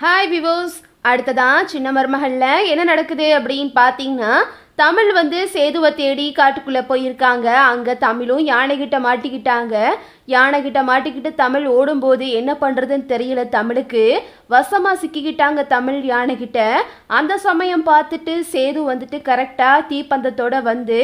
Hi விவோஸ் அடுத்ததான் சின்ன மருமகளில் என்ன நடக்குது அப்படின்னு பார்த்தீங்கன்னா தமிழ் வந்து சேதுவை தேடி காட்டுக்குள்ளே போயிருக்காங்க. அங்கே தமிழும் யானைகிட்ட மாட்டிக்கிட்டாங்க. யானைகிட்ட மாட்டிக்கிட்டு தமிழ் ஓடும்போது என்ன பண்ணுறதுன்னு தெரியல தமிழுக்கு. வசமாக சிக்கிக்கிட்டாங்க தமிழ் யானைகிட்ட. அந்த சமயம் பார்த்துட்டு சேது வந்துட்டு கரெக்டாக தீப்பந்தத்தோட வந்து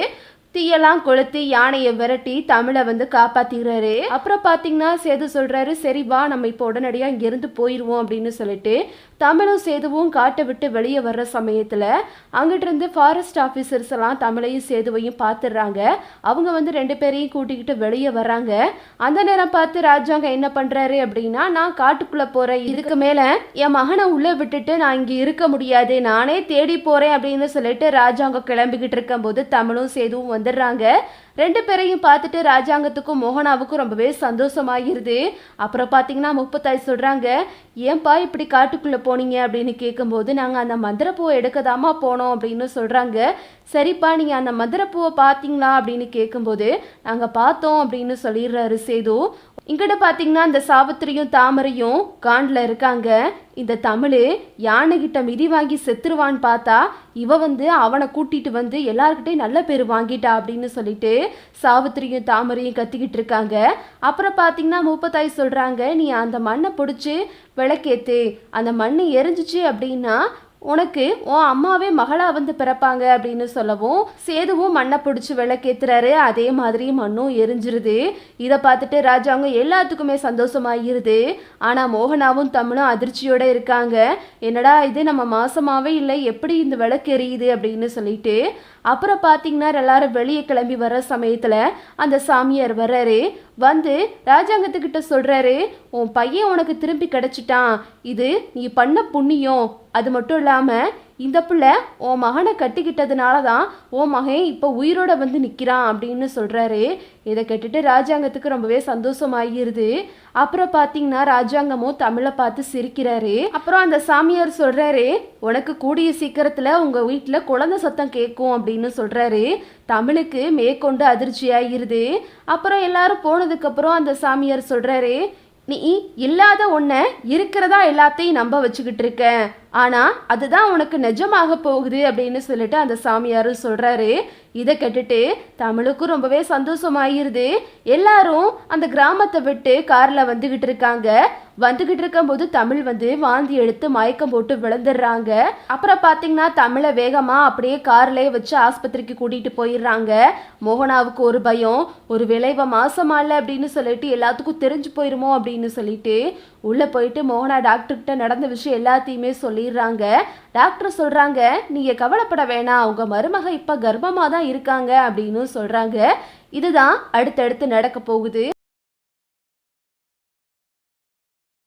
தீயெல்லாம் கொளுத்தி யானையை விரட்டி தமிழை வந்து காப்பாத்திக்கிறாரு அப்புறம் பாத்தீங்கன்னா சேது சொல்றாரு சரி வா நம்ம இப்போ உடனடியாக இங்கேருந்து போயிடுவோம் அப்படின்னு சொல்லிட்டு தமிழும் சேதுவும் காட்டை விட்டு வெளியே வர்ற சமயத்தில் அங்கிட்டு இருந்து ஃபாரஸ்ட் ஆஃபீஸர்ஸ் எல்லாம் தமிழையும் சேதுவையும் பார்த்துடுறாங்க அவங்க வந்து ரெண்டு பேரையும் கூட்டிக்கிட்டு வெளியே வர்றாங்க. அந்த நேரம் பார்த்து ராஜாங்க என்ன பண்றாரு அப்படின்னா நான் காட்டுக்குள்ள போறேன் இதுக்கு மேல என் மகனை உள்ள விட்டுட்டு நான் இங்க இருக்க முடியாது நானே தேடி போறேன் அப்படின்னு சொல்லிட்டு ராஜாங்க கிளம்பிக்கிட்டு இருக்கும்போது தமிழும் சேதுவும் வந்துடுறாங்க. ரெண்டு பேரையும் பார்த்துட்டு ராஜாங்கத்துக்கும் மோகனாவுக்கும் ரொம்பவே சந்தோஷமாகிருது அப்புறம் பார்த்தீங்கன்னா முப்பத்தாய் சொல்கிறாங்க ஏன்பா இப்படி காட்டுக்குள்ளே போனீங்க? அப்படின்னு கேட்கும்போது நாங்கள் அந்த மந்திரப்பூவை எடுக்கதாமா போனோம் அப்படின்னு சொல்கிறாங்க சரிப்பா நீங்கள் அந்த மந்திரப்பூவை பார்த்தீங்களா? அப்படின்னு கேட்கும்போது நாங்கள் பார்த்தோம் அப்படின்னு சொல்லிடுறாரு சேது. இங்கிட்ட பார்த்தீங்கன்னா இந்த சாவித்திரியும் தாமரையும் காண்டில் இருக்காங்க. இந்த தமிழ் யானைகிட்ட மிதி வாங்கி செத்துருவான்னு பார்த்தா இவ வந்து அவனை கூட்டிகிட்டு வந்து எல்லாருக்கிட்டையும் நல்ல பேர் வாங்கிட்டா அப்படின்னு சொல்லிட்டு சாவித்திரியும் தாமரையும் கத்திக்கிட்டு இருக்காங்க. அப்புறம் பார்த்தீங்கன்னா மூப்பத்தாய் சொல்கிறாங்க நீ அந்த மண்ணை பிடிச்சி விளக்கேத்து அந்த மண் எரிஞ்சிச்சு அப்படின்னா உனக்கு உன் அம்மாவே மகளா வந்து பிறப்பாங்க அப்படின்னு சொல்லவும் சேதுவும் மண்ணை பிடிச்சி விளக்கேத்துறாரு. அதே மாதிரி மண்ணும் எரிஞ்சிருது. இதை பார்த்துட்டு ராஜாங்க எல்லாத்துக்குமே சந்தோஷமாயிருது. ஆனா மோகனாவும் தமிழும் அதிர்ச்சியோட இருக்காங்க. என்னடா இது நம்ம மாசமாவே இல்லை எப்படி இந்த விளக்கு எரியுது அப்படின்னு சொல்லிட்டு. அப்புறம் பார்த்தீங்கன்னா எல்லாரும் வெளியே கிளம்பி வர சமயத்தில் அந்த சாமியார் வர்றாரு. வந்து ராஜாங்கத்துக்கிட்ட சொல்கிறாரு உன் பையன் உனக்கு திரும்பி கிடச்சிட்டான். இது நீ பண்ண புண்ணியம். அது மட்டும் இல்லாமல் இந்த பிள்ளை உன் மகனை கட்டிக்கிட்டதுனால தான் உன் மகன் இப்போ உயிரோட வந்து நிற்கிறான் அப்படின்னு சொல்கிறாரு இதை கேட்டுட்டு ராஜாங்கத்துக்கு ரொம்பவே சந்தோஷமாகிருது அப்புறம் பார்த்தீங்கன்னா ராஜாங்கமும் தமிழை பார்த்து சிரிக்கிறாரு. அப்புறம் அந்த சாமியார் சொல்கிறாரு உனக்கு கூடிய சீக்கிரத்தில் உங்கள் வீட்டில் குழந்தை சத்தம் கேட்கும் அப்படின்னு சொல்கிறாரு தமிழுக்கு மேற்கொண்டு அதிர்ச்சியாகிருது அப்புறம் எல்லாரும் போனதுக்கப்புறம் அந்த சாமியார் சொல்கிறாரு நீ இல்லாத ஒன்றை இருக்கிறதா எல்லாத்தையும் நம்ப வச்சுக்கிட்டு இருக்க. ஆனால் அதுதான் உனக்கு நிஜமாக போகுது அப்படின்னு சொல்லிட்டு அந்த சாமியார் சொல்கிறாரு இதை கேட்டுட்டு தமிழுக்கும் ரொம்பவே சந்தோஷமாயிருது. எல்லாரும் அந்த கிராமத்தை விட்டு காரில் வந்துக்கிட்டு இருக்காங்க. வந்துக்கிட்டு இருக்கும்போது தமிழ் வந்து வாந்தி எடுத்து மயக்கம் போட்டு விழுந்துடுறாங்க. அப்புறம் பார்த்தீங்கன்னா தமிழை வேகமாக அப்படியே கார்லேயே வச்சு ஆஸ்பத்திரிக்கு கூட்டிகிட்டு போயிடுறாங்க. மோகனாவுக்கு ஒரு பயம் ஒரு விளைவை மாசமா இல்லை அப்படின்னு சொல்லிட்டு எல்லாத்துக்கும் தெரிஞ்சு போயிருமோ அப்படின்னு சொல்லிட்டு உள்ளே போயிட்டு மோகனா டாக்டர்கிட்ட நடந்த விஷயம் எல்லாத்தையுமே சொல்லிடுறாங்க. டாக்டர் சொல்கிறாங்க நீங்கள் கவலைப்பட வேணாம். உங்கள் மருமக இப்போ கர்ப்பமாக தான் இருக்காங்க அப்படின்னு சொல்கிறாங்க இதுதான் அடுத்தடுத்து நடக்க போகுது.